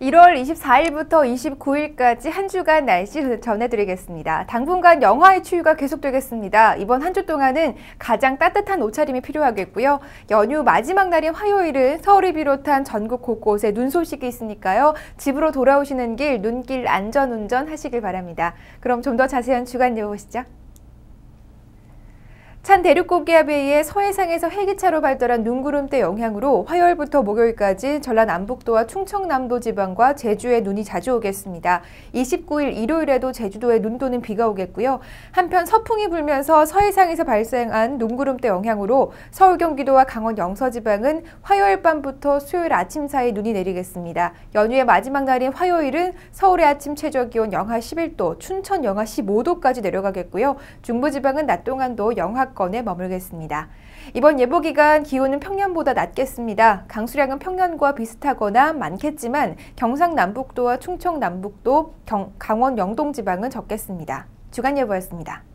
1월 24일부터 29일까지 한 주간 날씨 전해드리겠습니다. 당분간 영하의 추위가 계속되겠습니다. 이번 한 주 동안은 가장 따뜻한 옷차림이 필요하겠고요. 연휴 마지막 날인 화요일은 서울을 비롯한 전국 곳곳에 눈 소식이 있으니까요. 집으로 돌아오시는 길 눈길 안전운전 하시길 바랍니다. 그럼 좀 더 자세한 주간 예보 보시죠. 찬 대륙고기압에 의해 서해상에서 해기차로 발달한 눈구름대 영향으로 화요일부터 목요일까지 전라남북도와 충청남도 지방과 제주에 눈이 자주 오겠습니다. 29일 일요일에도 제주도에 눈 또는 비가 오겠고요. 한편 서풍이 불면서 서해상에서 발생한 눈구름대 영향으로 서울 경기도와 강원 영서 지방은 화요일 밤부터 수요일 아침 사이 눈이 내리겠습니다. 연휴의 마지막 날인 화요일은 서울의 아침 최저 기온 영하 11도, 춘천 영하 15도까지 내려가겠고요. 중부지방은 낮 동안도 영하 하권에 머물겠습니다. 이번 예보 기간 기온은 평년보다 낮겠습니다. 강수량은 평년과 비슷하거나 많겠지만 경상 남북도와 충청 남북도, 강원 영동 지방은 적겠습니다. 주간 예보였습니다.